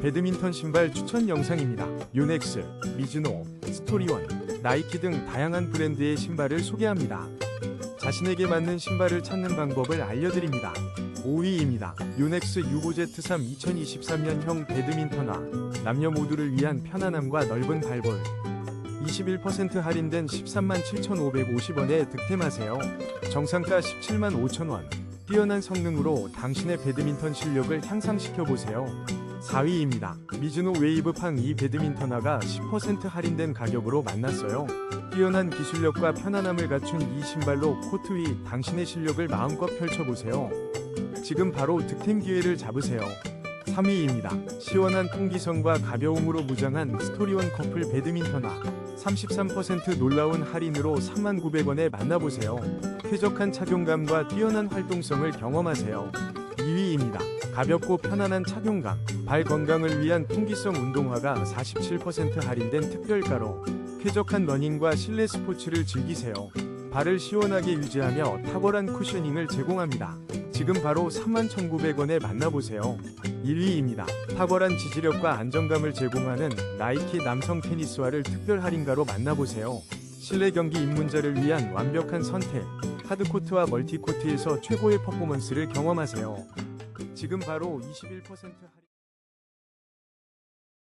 배드민턴 신발 추천 영상입니다. 요넥스, 미즈노, 스토리원, 나이키 등 다양한 브랜드의 신발을 소개합니다. 자신에게 맞는 신발을 찾는 방법을 알려드립니다. 5위입니다. 요넥스 유고제트3 2023년형 배드민턴화 남녀 모두를 위한 편안함과 넓은 발볼 21% 할인된 13만 7,550원에 득템하세요. 정상가 17만 5천원 뛰어난 성능으로 당신의 배드민턴 실력을 향상시켜보세요. 4위입니다. 미즈노 웨이브팡 이 배드민턴화가 10% 할인된 가격으로 만났어요. 뛰어난 기술력과 편안함을 갖춘 이 신발로 코트 위 당신의 실력을 마음껏 펼쳐보세요. 지금 바로 득템 기회를 잡으세요. 3위입니다. 시원한 통기성과 가벼움으로 무장한 스토리원 커플 배드민턴화 33% 놀라운 할인으로 39,900원에 만나보세요. 쾌적한 착용감과 뛰어난 활동성을 경험하세요. 2위입니다. 가볍고 편안한 착용감, 발 건강을 위한 통기성 운동화가 47% 할인된 특별가로 쾌적한 러닝과 실내 스포츠를 즐기세요. 발을 시원하게 유지하며 탁월한 쿠셔닝을 제공합니다. 지금 바로 31,900원에 만나보세요. 1위입니다. 탁월한 지지력과 안정감을 제공하는 나이키 남성 테니스화를 특별 할인가로 만나보세요. 실내 경기 입문자를 위한 완벽한 선택. 하드코트와 멀티코트에서 최고의 퍼포먼스를 경험하세요. 지금 바로 21% 할인